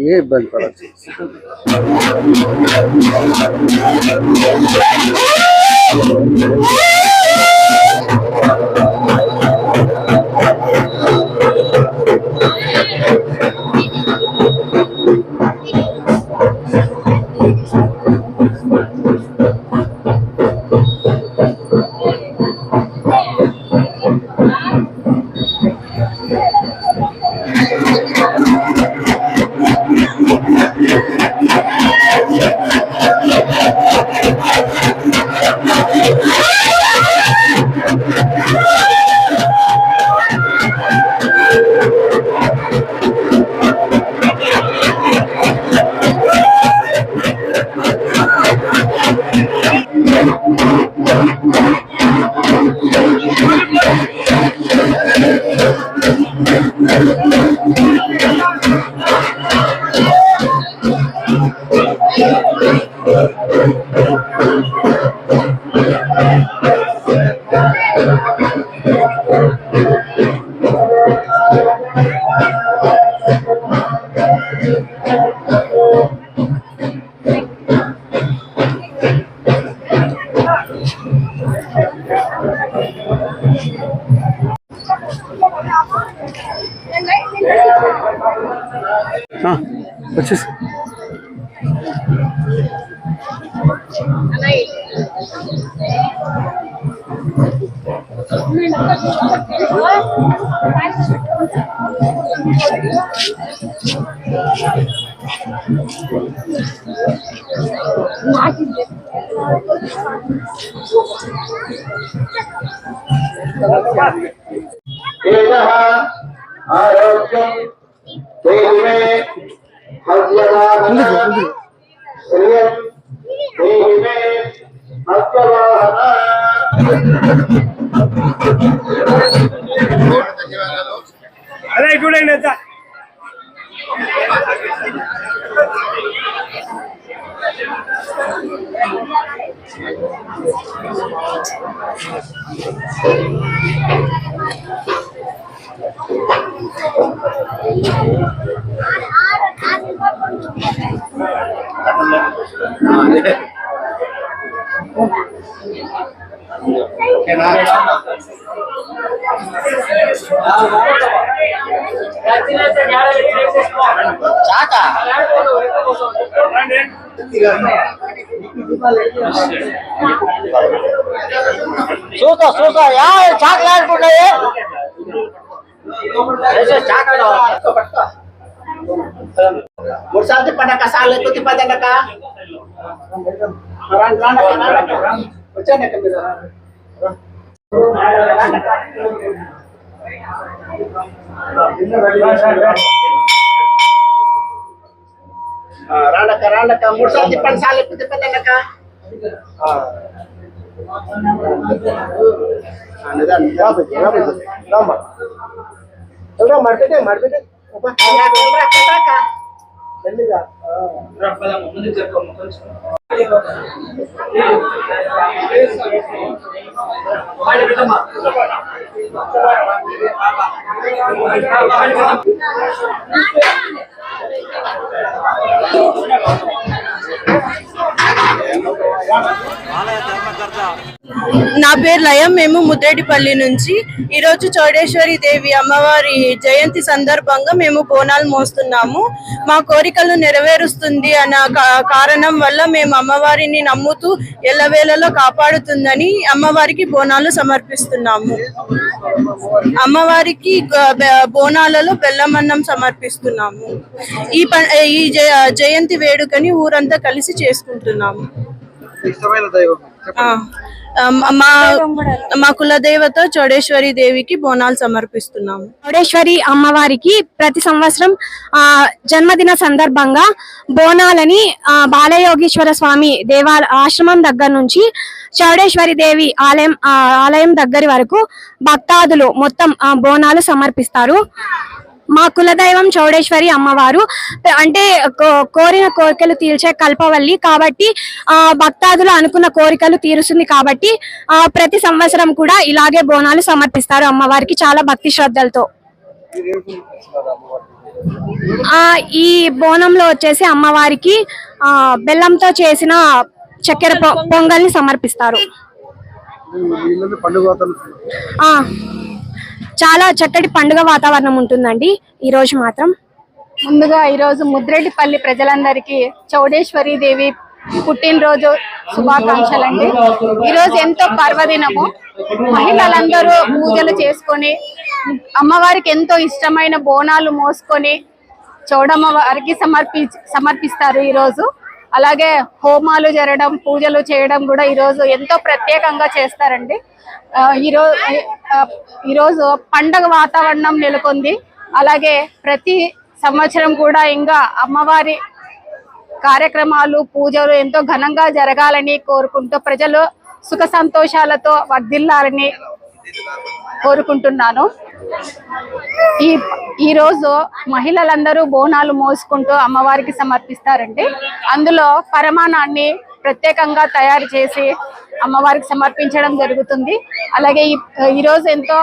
ये बंद पड़ा। चीज़ 是。Huh, what's this? आरोग्यम देवे हव्यदान श्रियम देवे हव्यदान అదే చూడండి అంతా చూస్తా చూస్తా యా చాకలు ఆడుకుంటాయి. మూడు సార్లు తిప్పండి అక్క సార్లు ఎక్కువ తిప్పదండి అక్క రండి Rala ka, rala ka. Mursa, di pansali po, di pa talaga. Anadan, dapat, dapat, dapat. Dobra, marpete, marpete. Upa. Dobra, kataka. Dalila. Dobra, pala mo, mundi ka ko, mukhang వెళ్ళరా, వెళ్ళరా, నా పేరు లయం మేము ముద్రేటిపల్లి నుంచి. ఈరోజు చౌడేశ్వరి దేవి అమ్మవారి జయంతి సందర్భంగా మేము బోనాలు మోస్తున్నాము. మా కోరికలు నెరవేరుస్తుంది అన్న కారణం వల్ల మేము అమ్మవారిని నమ్ముతూ ఎల్లవేళలో కాపాడుతుందని అమ్మవారికి బోనాలు సమర్పిస్తున్నాము. అమ్మవారికి బోనాలలో బెల్లమన్నం సమర్పిస్తున్నాము. ఈ ప ఈ జయ- జయంతి వేడుకని ఊరంతా కలిసి చేసుకుంటున్నాము. ఇష్టమైన దైవం. మా మా కులదేవత చౌడేశ్వరి దేవికి బోనాలు సమర్పిస్తున్నాము. చౌడేశ్వరి అమ్మవారికి ప్రతి సంవత్సరం ఆ జన్మదిన సందర్భంగా బోనాలని ఆ, బాలయోగీశ్వర స్వామి దేవాల ఆశ్రమం దగ్గర నుంచి చౌడేశ్వరి దేవి ఆలయం ఆ, ఆలయం దగ్గరి వరకు భక్తాదులు మొత్తం ఆ, బోనాలు సమర్పిస్తారు. మా కులదైవం చౌడేశ్వరి అమ్మవారు. అంటే కోరిన కోరికలు తీర్చే కల్పవల్లి కాబట్టి ఆ భక్తాదులు అనుకున్న కోరికలు తీరుస్తుంది కాబట్టి ఆ ప్రతి సంవత్సరం కూడా ఇలాగే బోనాలు సమర్పిస్తారు అమ్మవారికి చాలా భక్తి శ్రద్ధలతో. ఆ ఈ బోనంలో వచ్చేసి అమ్మవారికి ఆ బెల్లంతో చేసిన చక్కెర పొంగల్ని సమర్పిస్తారు వీళ్ళని పండుగ వాతావరణం ఆ చాలా చక్కటి పండుగ వాతావరణం ఉంటుందండి. ఈ రోజు మాత్రం ముందుగా ఈరోజు ముద్రెడ్డిపల్లి ప్రజలందరికీ చౌడేశ్వరి దేవి పుట్టినరోజు శుభాకాంక్షలు అండి ఈరోజు ఎంతో పర్వదినము. మహిళలందరూ పూజలు చేసుకొని అమ్మవారికి ఎంతో ఇష్టమైన బోనాలు మోసుకొని చౌడమ్మ వారికి సమర్పి సమర్పిస్తారు ఈరోజు అలాగే హోమాలు జరగడం పూజలు చేయడం కూడా ఈరోజు ఎంతో ప్రత్యేకంగా చేస్తారండి. ఆ, ఈరోజు ఈరోజు పండగ వాతావరణం నెలకొంది. అలాగే ప్రతి సంవత్సరం కూడా ఇంకా అమ్మవారి కార్యక్రమాలు పూజలు ఎంతో ఘనంగా జరగాలని కోరుకుంటూ ప్రజలు సుఖ సంతోషాలతో వర్ధిల్లాలని కోరుకుంటున్నాను. ఈ ఈ రోజు మహిళలందరూ బోనాలు మోసుకుంటూ అమ్మవారికి సమర్పిస్తారండి. అందులో పరమాణాన్ని ప్రత్యేకంగా తయారు చేసి అమ్మవారికి సమర్పించడం జరుగుతుంది. అలాగే ఈ ఈ రోజు ఎంతో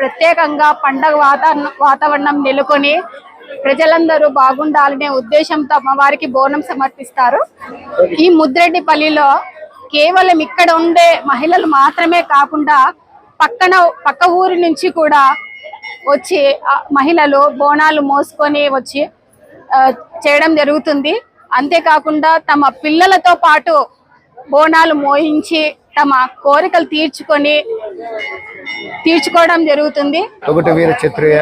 ప్రత్యేకంగా పండగ వాతావరణం వాతావరణం నెలకొని ప్రజలందరూ బాగుండాలనే ఉద్దేశంతో అమ్మవారికి బోనం సమర్పిస్తారు. ఈ ముద్రెడ్డిపల్లిలో కేవలం ఇక్కడ ఉండే మహిళలు మాత్రమే కాకుండా పక్కన పక్క ఊరి నుంచి కూడా వచ్చి మహిళలు బోనాలు మోసుకొని వచ్చి చేయడం జరుగుతుంది. అంతేకాకుండా తమ పిల్లలతో పాటు బోనాలు మోయించి తమ కోరికలు తీర్చుకొని తీర్చుకోవడం జరుగుతుంది. తొగటి వీర క్షత్రియ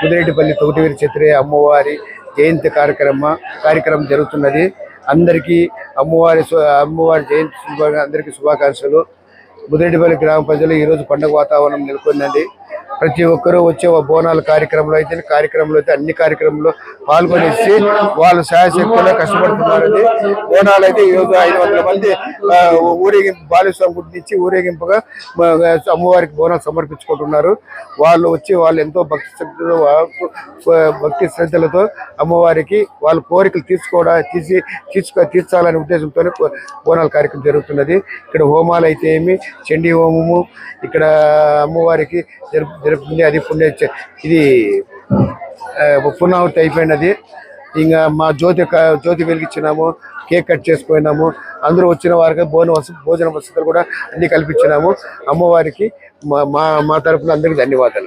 ముదిరెడ్డిపల్లి తొగటి వీర అమ్మవారి జయంతి కార్యక్రమ కార్యక్రమం జరుగుతున్నది. అందరికీ అమ్మవారి అమ్మవారి జయంతి అందరికీ శుభాకాంక్షలు. ముదిరెడ్డిపల్లి గ్రామ ప్రజలు ఈరోజు పండుగ వాతావరణం నెలకొందండి. ప్రతి ఒక్కరూ వచ్చే బోనాల కార్యక్రమంలో అయితే కార్యక్రమంలో అయితే అన్ని కార్యక్రమంలో పాల్గొనేసి వాళ్ళు శాయశక్తిలో కష్టపడుతున్నారని బోనాలు అయితే ఈరోజు ఐదు వందల మంది ఊరేగింపు బాలేశ్వరం గుడి నుంచి ఊరేగింపుగా అమ్మవారికి బోనాలు సమర్పించుకుంటున్నారు. వాళ్ళు వచ్చి వాళ్ళు ఎంతో భక్తి శ్రద్ధలు భక్తి శ్రద్ధలతో అమ్మవారికి వాళ్ళ కోరికలు తీసుకోవడా తీసి తీర్చుకో తీర్చాలనే ఉద్దేశంతోనే బోనాల కార్యక్రమం జరుగుతున్నది. ఇక్కడ హోమాలు అయితే ఏమి చండీ హోమము ఇక్కడ అమ్మవారికి జరుపు జరుపుతుంది అది పుణ్య ఇది ఆ, అయిపోయినది. ఇంకా మా జ్యోతి జ్యోతి వెలిగించినాము కేక్ కట్ చేసుకున్నాము. అందరూ వచ్చిన వారికి భోజన వస భోజన వసతులు కూడా అన్ని కల్పించినాము. అమ్మవారికి మా మా మా తరపున అందరికీ ధన్యవాదాలు.